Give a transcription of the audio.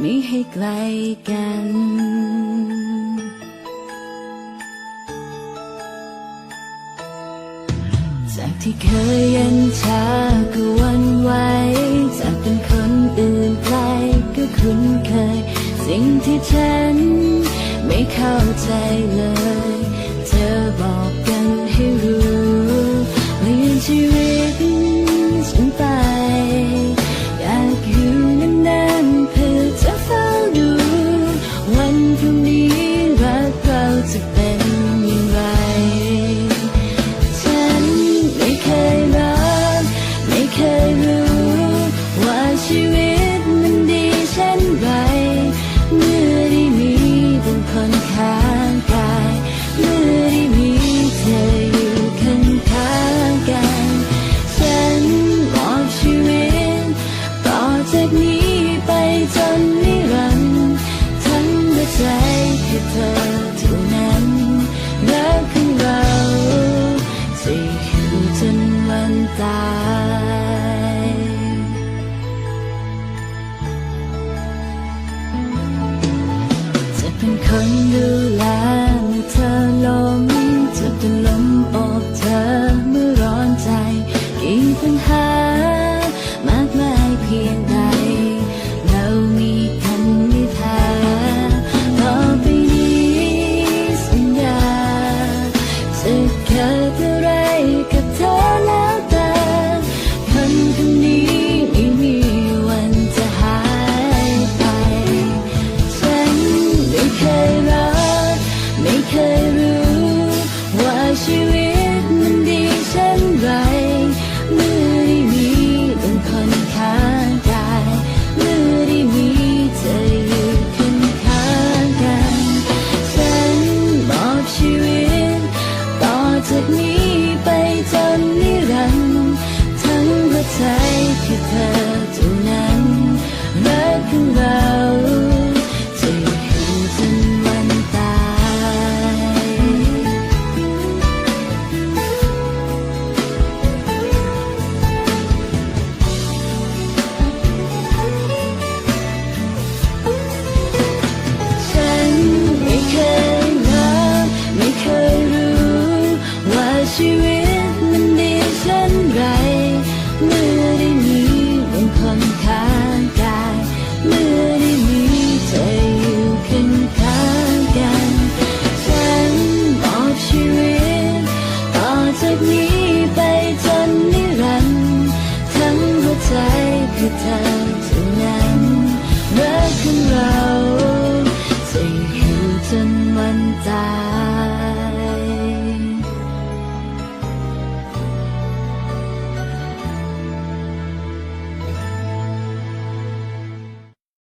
ไม่ให้ไกลกัน จากที่เคยเย็นชาก็วันไหวจากเป็นคนอื่นไกลก็คุ้นเคย สิ่งที่ฉันไม่เข้าใจเลย เธอบอกกันให้รู้ เป็นคนดูแลเมื่อเธอล้มจะเป็นลมอ่อน ชีวิตมันดีเช่นไร เมื่อได้มีคนข้างกาย เมื่อได้มีเธอยู่ข้างกัน ฉันมอบชีวิตต่อจากนี้